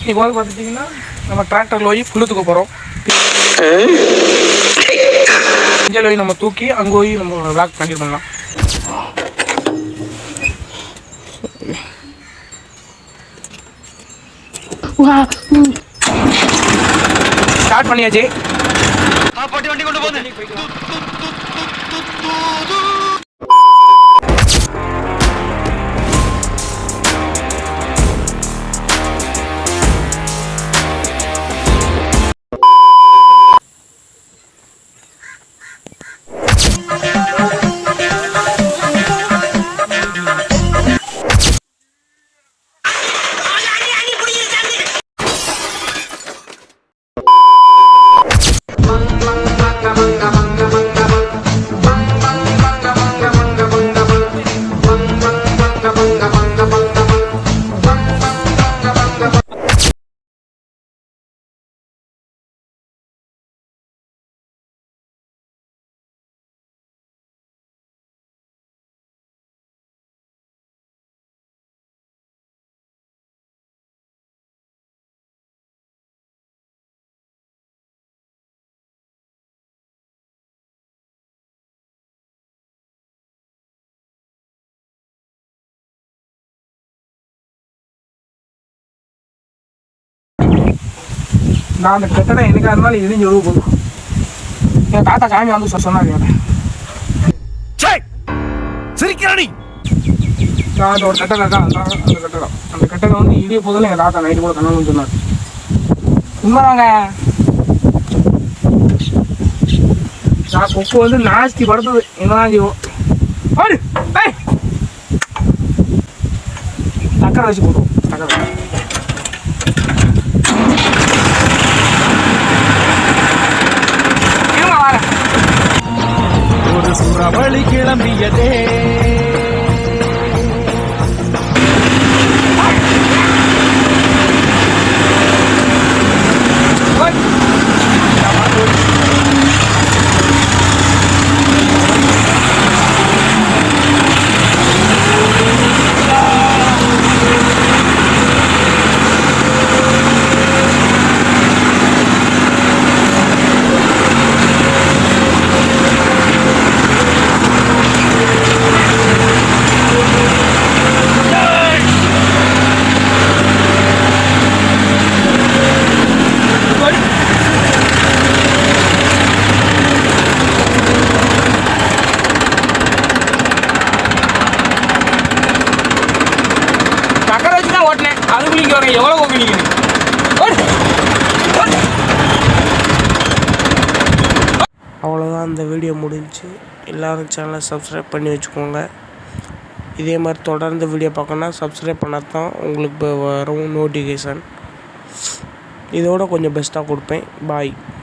இன்னைக்கு வந்து பார்த்துட்டிங்கன்னா நம்ம டிராக்டரில் போய் புல்லு தூக்க போகிறோம் இஞ்சில் போய் நம்ம தூக்கி அங்கே போய் நம்ம விளாக் கண்டிப்பாக பண்ணலாம் ஸ்டார்ட் பண்ணியாச்சு. நான் அந்த கட்டடம் எனக்காக இருந்தாலும் இடிஞ்சு விழுவ போதும். என் தாத்தா சாமி வந்து சொன்னாரு. சிரிக்கிறானி நான் ஒரு கட்டடம் இருக்கா? அந்த கட்டடம் அந்த கட்டடம். வந்து இடிய போதில் எங்கள் தாத்தா நைட்டு கூட கண்ணு சொன்னார். உண்மைதாங்க. நான் கொக்கு வந்து நாஸ்தி படுத்தது. என்னதான் ஏய்! சக்கரை வச்சு போடுவோம். சக்கரை. ஒரு கிளம்பியதே. வரேன் எவ்வளோ கோப்பி நிற்குது அவ்வளோதான் அந்த வீடியோ முடிஞ்சு. எல்லோரும் சேனலை சப்ஸ்கிரைப் பண்ணி வச்சுக்கோங்க. இதே மாதிரி தொடர்ந்து வீடியோ பார்க்கணுன்னா சப்ஸ்கிரைப் பண்ணால் தான் உங்களுக்கு இப்போ வரும் நோட்டிஃபிகேஷன் இதோட கொஞ்சம் பெஸ்ட்டாக கொடுப்பேன். பாய்